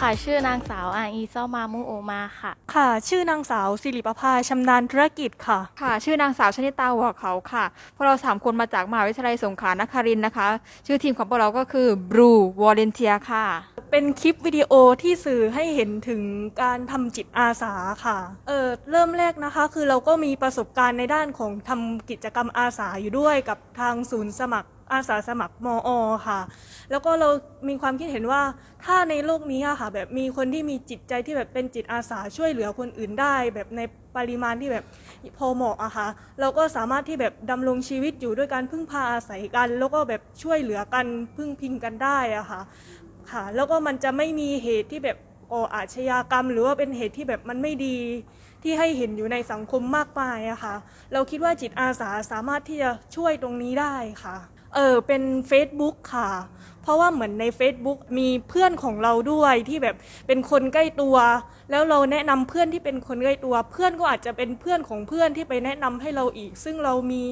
ค่ะ ชื่อนางสาวอาอีเซามามุโอมาค่ะ ค่ะ ชื่อนางสาวสิริประภาชำนาญธุรกิจค่ะ ค่ะ ชื่อนางสาวชนิตาหัวเขาค่ะพวกเราสามคนมาจากมหาวิทยาลัยสงขลานครินทร์นะคะ ชื่อทีมของพวกเราก็คือ Blue Volunteer ค่ะ เป็นคลิปวิดีโอที่สื่อให้เห็นถึงการทำจิตอาสาค่ะ เออเริ่มแรกนะคะ คือเราก็มีประสบการณ์ในด้านของทำกิจกรรมอาสาอยู่ด้วยกับทางศูนย์สมัคร อาสาสมัครมอค่ะ แล้วก็เรามีความคิดเห็นว่าถ้าในโลกนี้อะค่ะ แบบมีคนที่มีจิตใจที่แบบเป็นจิตอาสาช่วยเหลือคนอื่นได้ แบบในปริมาณที่แบบพอเหมาะอะค่ะเราก็สามารถที่แบบดำรงชีวิตอยู่ด้วยการพึ่งพาอาศัยกัน แล้วก็แบบช่วยเหลือกันพึ่งพิงกันได้อะค่ะค่ะ แล้วก็มันจะไม่มีเหตุที่แบบก่ออาชญากรรม หรือว่าเป็นเหตุที่แบบมันไม่ดีที่ให้เห็นอยู่ในสังคมมากมายอะค่ะ เราคิดว่าจิตอาสาสามารถที่จะช่วยตรงนี้ได้ค่ะ เออเป็น Facebook ค่ะ เพราะว่าเหมือนใน Facebook มีเพื่อนของเราด้วยที่แบบเป็นคนใกล้ตัว แล้วเราแนะนำเพื่อนที่เป็นคนใกล้ตัว เพื่อนก็อาจจะเป็นเพื่อนของเพื่อนที่ไปแนะนำให้เราอีก ซึ่งเรามี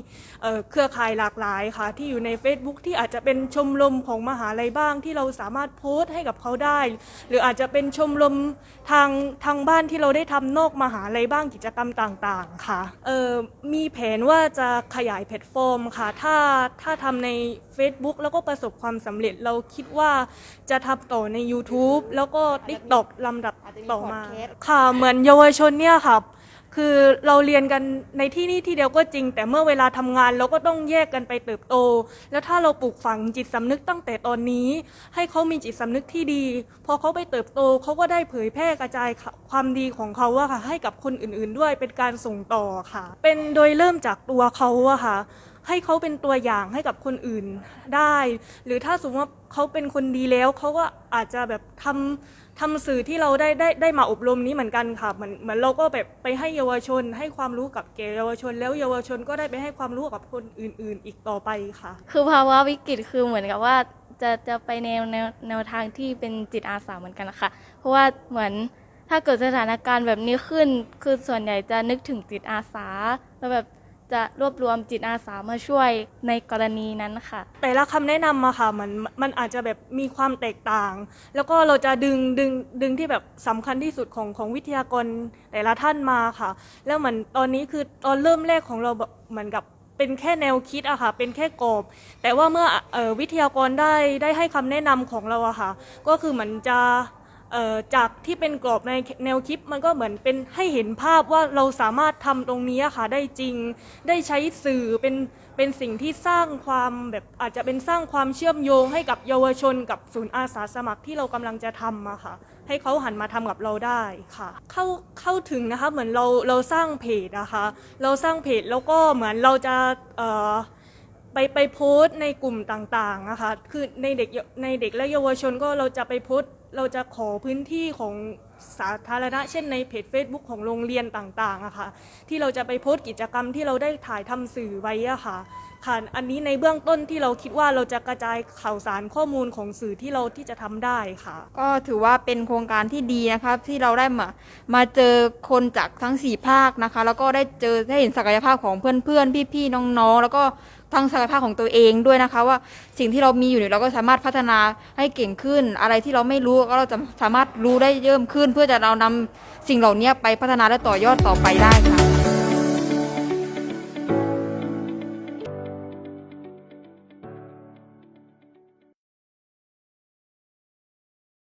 เเครือข่ายหลากหลายค่ะ ที่อยู่ใน Facebook ที่อาจจะเป็นชมรมของมหาลัยบ้าง ที่เราสามารถโพสต์ให้กับเขาได้ หรืออาจจะเป็นชมรมทางทางบ้านที่เราได้ทำนอกมหาลัยบ้างกิจกรรมต่างๆ ค่ะมีแผนว่าจะขยายแพลตฟอร์มค่ะ ถ้าถ้าทำใน Facebook แล้วก็ประสบความสำเร็จเราคิดว่าจะทำต่อใน YouTube แล้วก็ TikTok ลำดับต่อมา ค่ะเหมือนเยาวชนเนี่ยค่ะคือเราเรียนกันในที่นี่ที่เดียวก็จริง แต่เมื่อเวลาทำงานเราก็ต้องแยกกันไปเติบโต แล้วถ้าเราปลูกฝังจิตสำนึกตั้งแต่ตอนนี้ ให้เขามีจิตสำนึกที่ดี พอเขาไปเติบโตเขาก็ได้เผยแพร่กระจายความดีของเขาอะค่ะให้กับคนอื่นๆด้วยเป็นการส่งต่อค่ะ เป็นโดยเริ่มจากตัวเขาอะค่ะ ให้เขาเป็นตัวอย่างให้กับคนอื่นได้ หรือถ้าสมมติว่าเขาเป็นคนดีแล้วเขาก็อาจจะแบบทำทำสื่อที่เราได้ได้ได้มาอบรมนี้เหมือนกันค่ะเหมือนเหมือนเราก็แบบไปให้เยาวชน ให้ความรู้กับแก่เยาวชน แล้วเยาวชนก็ได้ไปให้ความรู้กับคนอื่น ๆ อีกต่อไปค่ะ คือภาวะวิกฤตคือเหมือนกับว่าจะจะไปแนวแนวแนวทางที่เป็นจิตอาสาเหมือนกันนะคะเพราะว่าเหมือนถ้าเกิดสถานการณ์แบบนี้ขึ้น คือส่วนใหญ่จะนึกถึงจิตอาสาแล้วแบบ จะรวบรวมจิตอาสามาช่วยในกรณีนั้นค่ะ แต่ละคำแนะนำอะค่ะมันมันอาจจะแบบมีความแตกต่าง แล้วก็เราจะดึงดึงดึงที่แบบสำคัญที่สุดของของวิทยากรแต่ละท่านมาค่ะ แล้วเหมือนตอนนี้คือตอนเริ่มแรกของเราแบบเหมือนกับเป็นแค่แนวคิดอะค่ะ เป็นแค่กรอบ แต่ว่าเมื่อเออวิทยากรได้ได้ให้คำแนะนำของเราอะค่ะ ก็คือเหมือนจะ จากที่เป็นกรอบในแนวคลิปมันก็เหมือนเป็นให้เห็นภาพว่าเราสามารถทำตรงนี้ค่ะได้จริง ได้ใช้สื่อเป็นเป็นสิ่งที่สร้างความแบบอาจจะเป็นสร้างความเชื่อมโยงให้กับเยาวชนกับศูนย์อาสาสมัครที่เรากำลังจะทำอะค่ะ ให้เขาหันมาทำกับเราได้ค่ะ เข้าเข้าถึงนะคะเหมือนเราเราสร้างเพจนะคะเราสร้างเพจแล้วก็เหมือนเราจะไปไปโพสต์ในกลุ่มต่างๆนะคะคือในเด็กในเด็กและเยาวชนก็เราจะไปโพสต์ เราจะขอพื้นที่ของสาธารณะเช่นในเพจ Facebook ของโรงเรียนต่างๆอะค่ะที่เราจะไปโพสต์กิจกรรมที่เราได้ถ่ายทำสื่อไว้อะค่ะค่ะอันนี้ในเบื้องต้นที่เราคิดว่าเราจะกระจายข่าวสารข้อมูลของสื่อที่เราที่จะทำได้ค่ะ ก็ถือว่าเป็นโครงการที่ดีนะคะที่เราได้มามาเจอคนจากทั้งสี่ภาคนะคะ แล้วก็ได้เจอได้เห็นศักยภาพของเพื่อนๆ พี่ๆน้องๆ แล้วก็ทั้งศักยภาพของตัวเองด้วยนะคะ ว่าสิ่งที่เรามีอยู่เนี่ยเราก็สามารถพัฒนาให้เก่งขึ้น อะไรที่เราไม่รู้ก็เราจะสามารถรู้ได้เยิ่มขึ้นเพื่อจะเรานำสิ่งเหล่านี้ไปพัฒนาและต่อยอดต่อไปได้ค่ะ